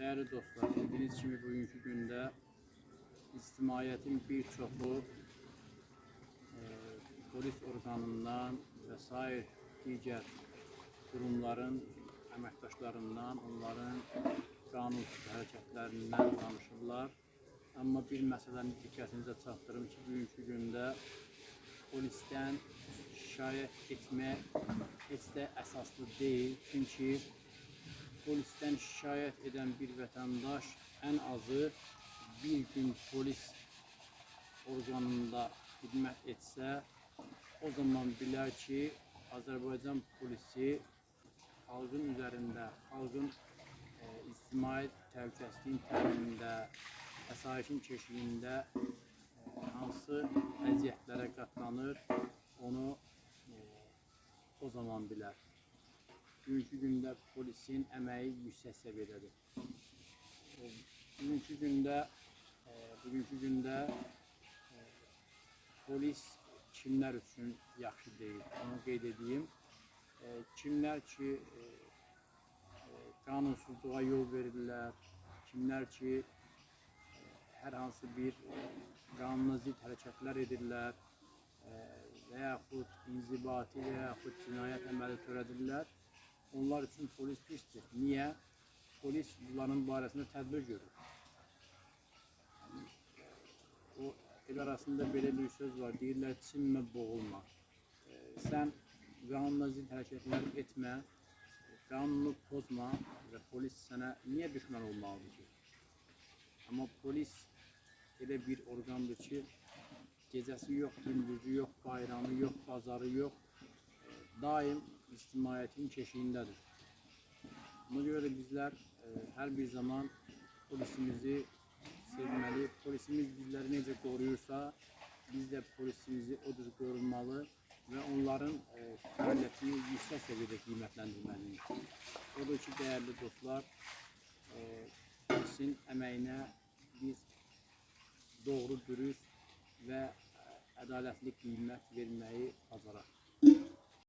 Değerli dostlar, bildiğiniz gibi bugünkü günde İctimaiyyətin bir çoxu e, polis orqanından və sair digər qurumların əməkdaşlarından, onların qanunsuz hərəkətlərindən danışırlar. Amma bir məsələni diqqətinizə çatdırım ki, bugünkü gündə polisdən şikayət etmək heç də əsaslı deyil. Çünki polisten şikayet eden bir vatandaş en azı bir gün polis organında hizmet etse o zaman bilir ki Azerbaycan polisi halkın üzerinde, halkın e, istimai təhlükəsizliyin təminində, əsayişin keşiyində e, hansı əziyyətlərə qatlanır, onu e, o zaman bilər. Bugünkü gündə polisin əməyi yüksək səviyyədədir. E, Bugünkü gündə e, bugünkü gündə e, polis kimlər üçün yaxşı deyil, onu qeyd edeyim. E, Kimlər ki e, e, qanunsuzluğa yol verirlər, kimlər ki e, hər hansı bir qanuna zidd hərəkətlər edirlər e, və yaxud inzibati və yaxud cinayət əməli törədirlər. Onlar üçün polis pisdir. Niyə? Polis bunların barəsində tədbir görür. O el arasında belə bir söz var. Deyirlər çinmə, boğulma. E, sən qanunla zidd hərəkətlər etmə, qanunu pozma və polis sənə niyə düşmən olmalıdır ki? Amma polis elə bir orqandır ki, gecəsi yox, gündüzü yox, bayramı yox, bazarı yox, e, daim ictimaiyyətin keşiyindədir. Buna görə də bizlər e, hər bir zaman polisimizi sevməli, polisimiz bizləri necə qoruyursa, biz də polisimizi o cür qorunmalı və onların e, fəaliyyətini yüksək səviyyədə qiymətləndirməliyik. Odur ki, dəyərli dostlar, e, polisin əməyinə biz doğru, dürüst və e, ədalətli qiymət verməyi bacaraq.